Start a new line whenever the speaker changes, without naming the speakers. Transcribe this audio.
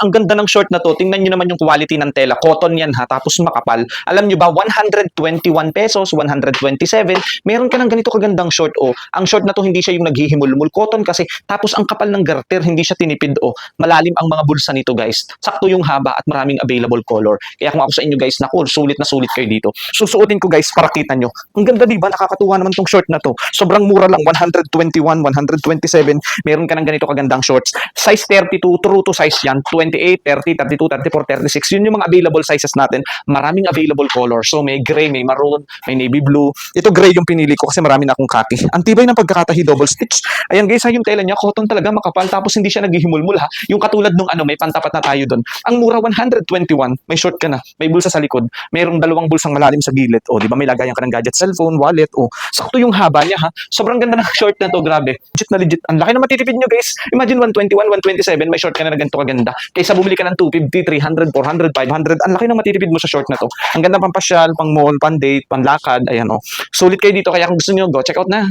ang ganda ng short na to. Tingnan nyo naman yung quality ng tela. Cotton yan ha, tapos makapal. Alam nyo ba, 121 pesos, 127. Meron ka ng ganito kagandang short o. Ang short na to hindi siya yung naghihimulmul. Cotton kasi. Tapos ang kapal ng garter, hindi siya tinipid o. Malalim ang mga bulsa nito guys. Sakto yung haba at maraming available color. Kaya kung ako sa inyo guys, naku, sulit na sulit kayo dito. Susuotin ko guys para kita nyo. Ang ganda di ba? Nakakatuwa naman tong short na to. Sobrang mura lang, 121, 127. Meron ka ng ganito kagandang shorts. Size 32, true to size yan. 28, 30, 32, 34, 36. Yun yung mga available sizes natin. Maraming available colors. So may gray, may maroon, may navy blue. Ito gray yung pinili ko kasi marami na akong kaki. Ang tibay ng pagkakatahi double stitch. Ayan guys, ha, yung tela niya, cotton talaga makapal. Tapos hindi siya naghihimulmul ha. Yung katulad nung ano, may pantapat na tayo doon. Ang mura 121, may short ka na, may bulsa sa likod, mayroong dalawang bulsang malalim sa gilid. O, di ba may lagayan ka ng gadget, cellphone, wallet. O, sakto yung haba niya ha. Sobrang ganda ng short na to, grabe. Legit na legit. Ang laki na matitipid nyo guys. Imagine 121, 127, may short ka na na ganito kaganda. Kaysa bumili ka ng 250, 300, 400, 500, ang laki na matitipid mo sa short na to. Ang ganda pang pasyal, pang mall, pang date, pang lakad, ayan o. Sulit kayo dito, kaya kung gusto nyo, go check out na.